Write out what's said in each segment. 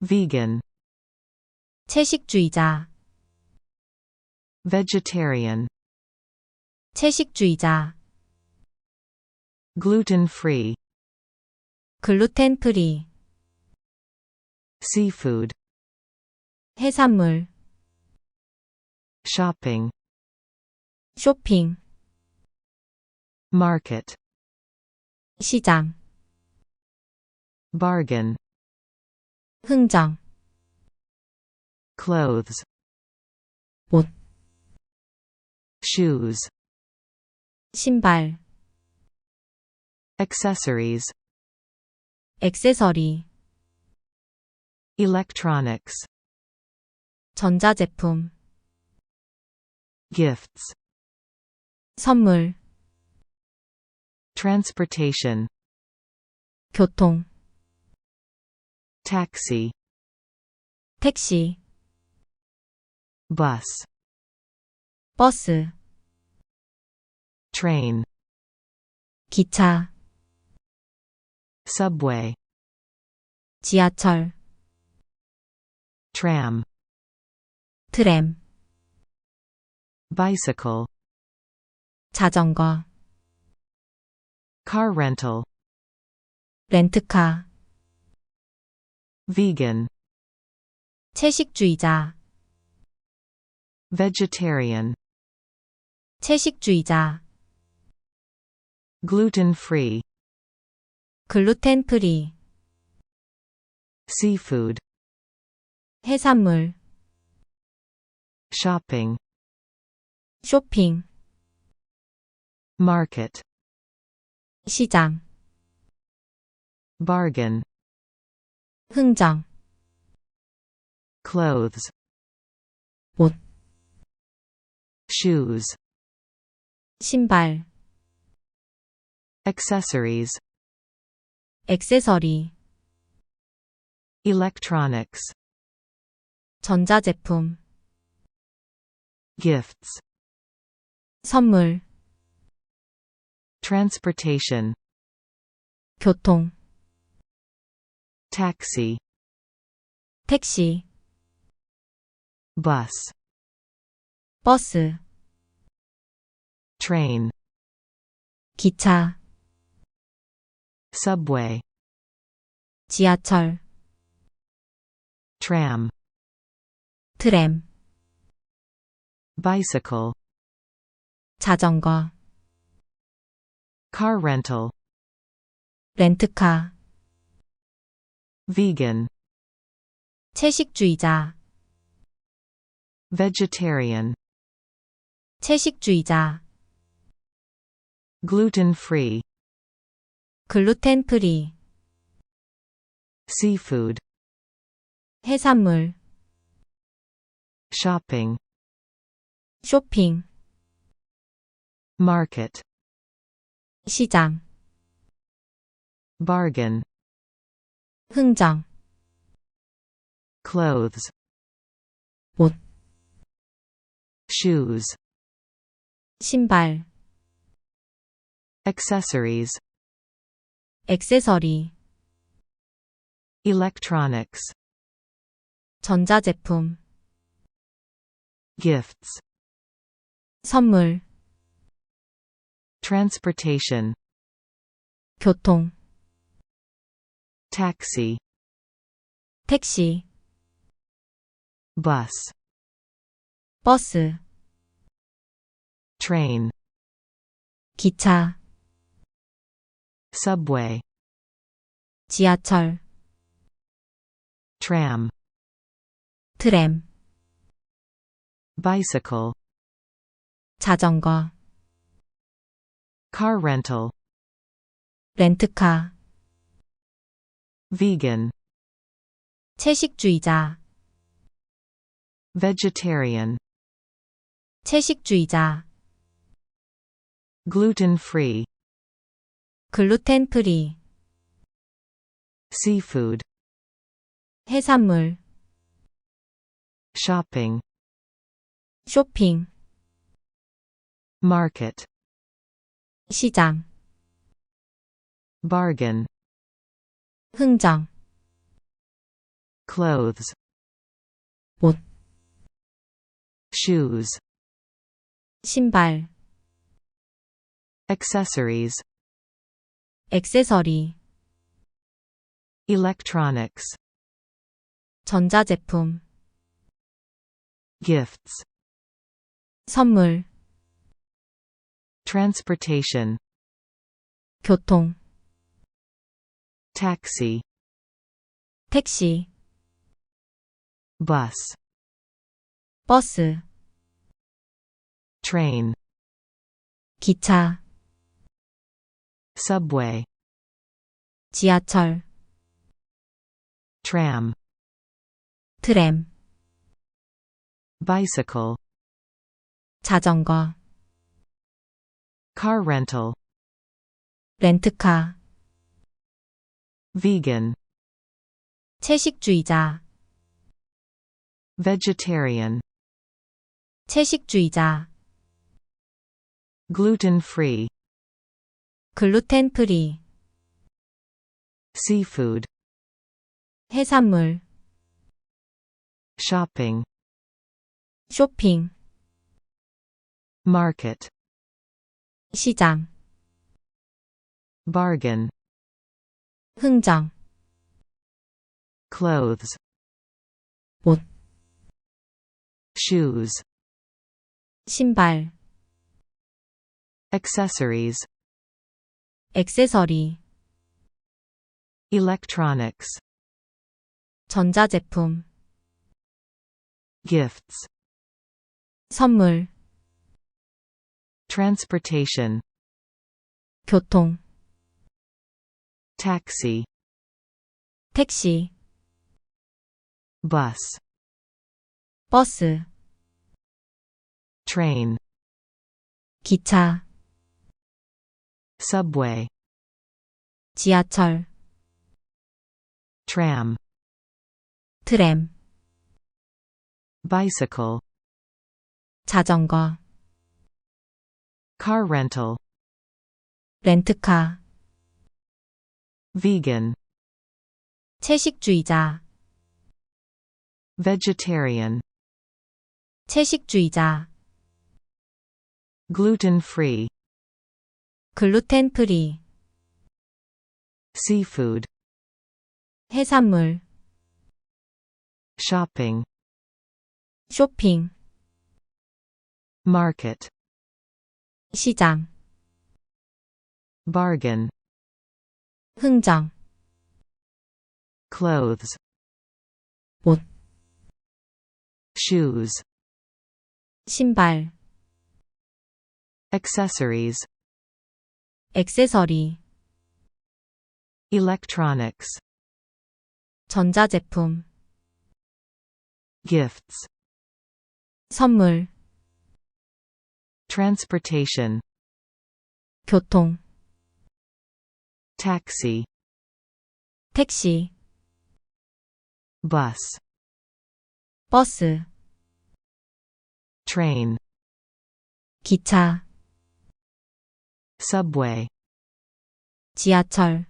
vegan, 채식주의자, vegetarian, 채식주의자, gluten-free, 글루텐 프리, seafood, 해산물, shopping, 쇼핑, market, 시장, bargain, 흥정, clothes, 옷, shoes, 신발, accessories, 액세서리, electronics, 전자제품, gifts, 선물, transportation, 교통, taxi, 택시, bus, 버스, train, 기차, subway, 지하철, tram, 트램, bicycle, 자전거, car rental, 렌트카, vegan, 채식주의자, vegetarian, 채식주의자, gluten-free, 글루텐 프리, seafood, 해산물, shopping, 쇼핑, market, 시장, bargain, 흥정, clothes, 옷, shoes, 신발, accessories, 액세서리, electronics, 전자제품, gifts, 선물, transportation, 교통, taxi, 택시, bus, 버스, train, 기차, subway, 지하철, tram, 트램, bicycle, 자전거, car rental, 렌트카, vegan, 채식주의자, vegetarian, 채식주의자, gluten-free, 글루텐 프리, seafood, 해산물, shopping, 쇼핑, market, 시장, bargain, 흥정, clothes, 옷, shoes, 신발, accessories, 액세서리, electronics, 전자제품, gifts, 선물, transportation, 교통, taxi, 택시, bus, 버스, train, 기차, subway, 지하철, tram, 트램, bicycle, 자전거, car rental, 렌트카, vegan, 채식주의자, vegetarian, 채식주의자, gluten-free, 글루텐 프리, seafood, 해산물, shopping, 쇼핑, market, 시장, bargain, 흥정, clothes 옷, shoes 신발, accessories 액세서리, electronics 전자제품, gifts 선물, transportation 교통, taxi 택시, bus 버스, train 기차, subway 지하철, tram 트램, bicycle 자전거, car rental 렌트카, vegan 채식주의자, vegetarian 채식주의자, gluten free 글루텐 프리, seafood 해산물, shopping 쇼핑, market 시장, bargain 흥정, clothes 옷, shoes 신발, accessories 액세서리, electronics 전자제품, gifts 선물, transportation 교통, taxi 택시, bus 버스, train 기차, subway 지하철, tram 트램, bicycle 자전거, car rental 렌트카, vegan 채식주의자, vegetarian 채식주의자, gluten free 글루텐 프리, seafood 해산물, shopping 쇼핑, market 시장, bargain 흥정, clothes 옷, shoes 신발, accessories 액세서리, electronics 전자제품, gifts 선물, transportation 교통, taxi,,, 택시, 택시, bus, 버스, train, 기차, subway, 지하철,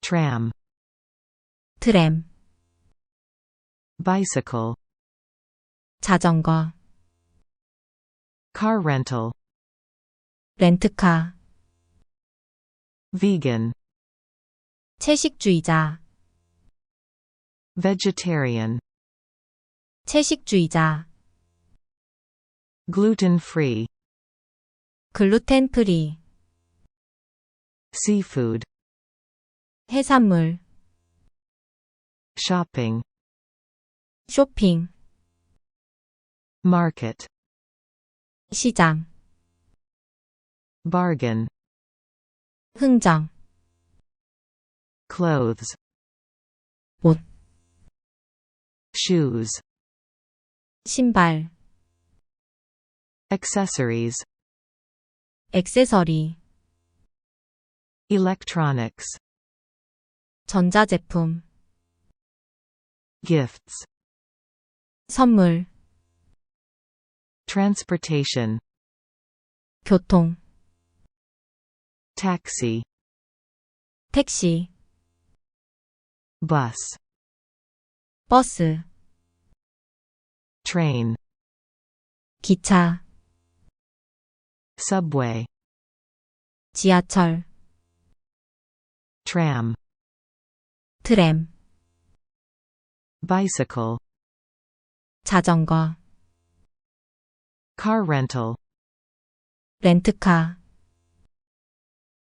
tram, 트램, bicycle, 자전거, car rental, 렌트카, vegan, 채식주의자, vegetarian, 채식주의자, gluten free, 글루텐 프리, seafood, 해산물, shopping, 쇼핑, market, 시장, bargain, 흥정, clothes, 옷, shoes, 신발, accessories, 액세서리, electronics, 전자제품, gifts, 선물, transportation, 교통, taxi, 택시, bus, 버스, train, 기차, subway, 지하철, tram, 트램, bicycle, 자전거, car rental, 렌트카,